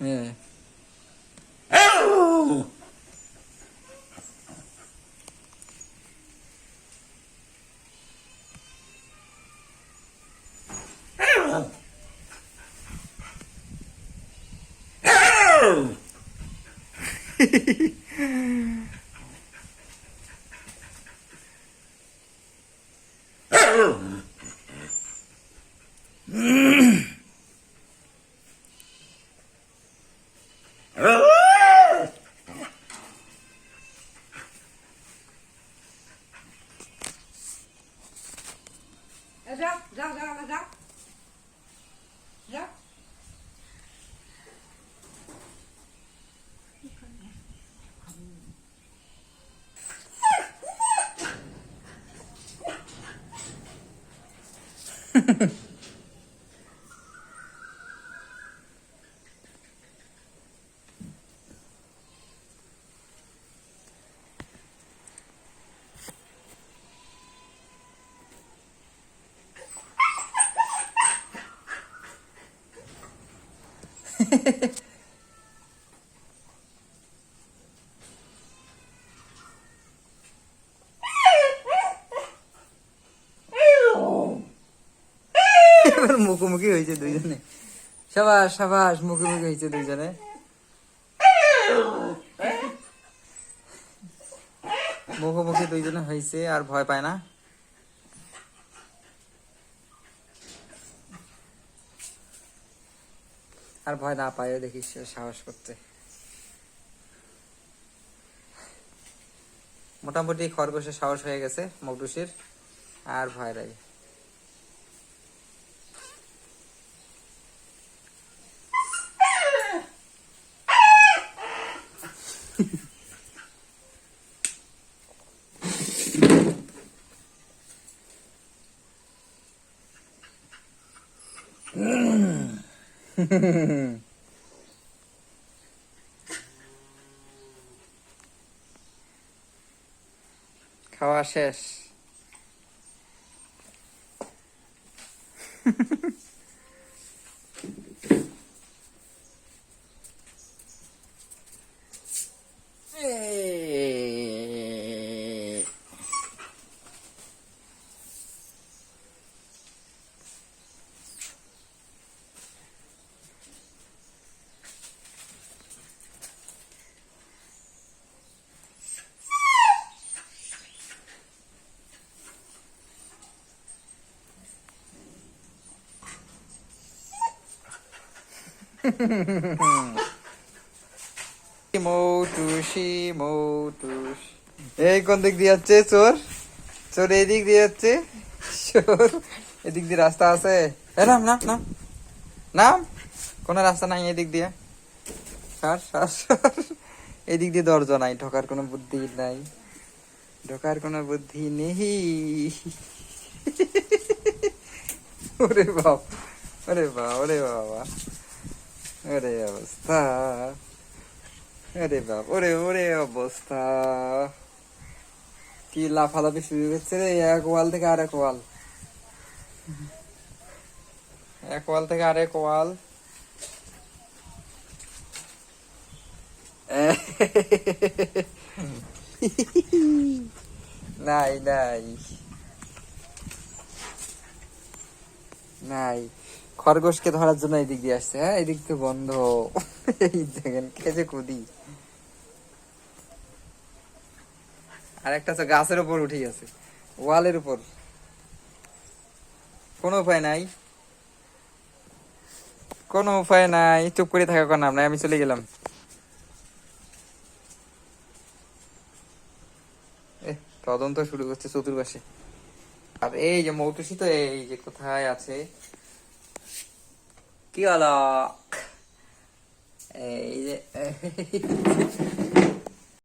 Yeah. 让让让让，让。呵呵。মুখোমুখি হয়েছে দুইজনে। সাবাস সাবাস, মুখোমুখি হয়েছে দুইজনে। মুখোমুখি দুইজনে হয়েছে, আর ভয় পায় না। আর ভয় না পায় দেখিস সে সাহস করতে। মোটামুটি খরগোশের সাহস হয়ে গেছে মকডুসির আর ভয় নাই। খাওয়া শেষ এই কোন দিক দিয়ে যাচ্ছে? চোর। চোর দিক দিয়ে যাচ্ছে। চোর এদিক দিয়ে রাস্তা আছে। নাম নাম নাম। রাস্তা নাই এদিক দিয়ে। সর সর সর এদিক দিয়ে দরজা নাই, ঢোকার কোনো বুদ্ধি নাই। ঢোকার কোনো বুদ্ধি নেই। ওরে বাপ, ওরে বাবা ওরে বাবা। ওরে অবস্থা। ওরে বাপ, ওরে ওরে অবস্থা। কি লাফালাফি শুরু করছে রে, এক ওয়াল থেকে আরেক ওয়াল। এক ওয়াল থেকে আরেক ওয়াল। নাই নাই। নাই। খরগোশকে ধরার জন্য এদিক দিয়ে আসছে। হ্যাঁ এদিক তো বন্ধ। এই দেখেন খেজে কুদি। আর একটা তো গাছের উপর উঠে গেছে। ওয়ালের উপর। কোনো উপায় নাই। কোনো উপায় নাই। চুপ করে থাকা কোনো নাই। আমি চলে গেলাম। তদন্ত শুরু করছে চতুর্পাশে। আর এই যে মৌটুসি তো এই যে কোথায় আছে? কি হলো? এই যে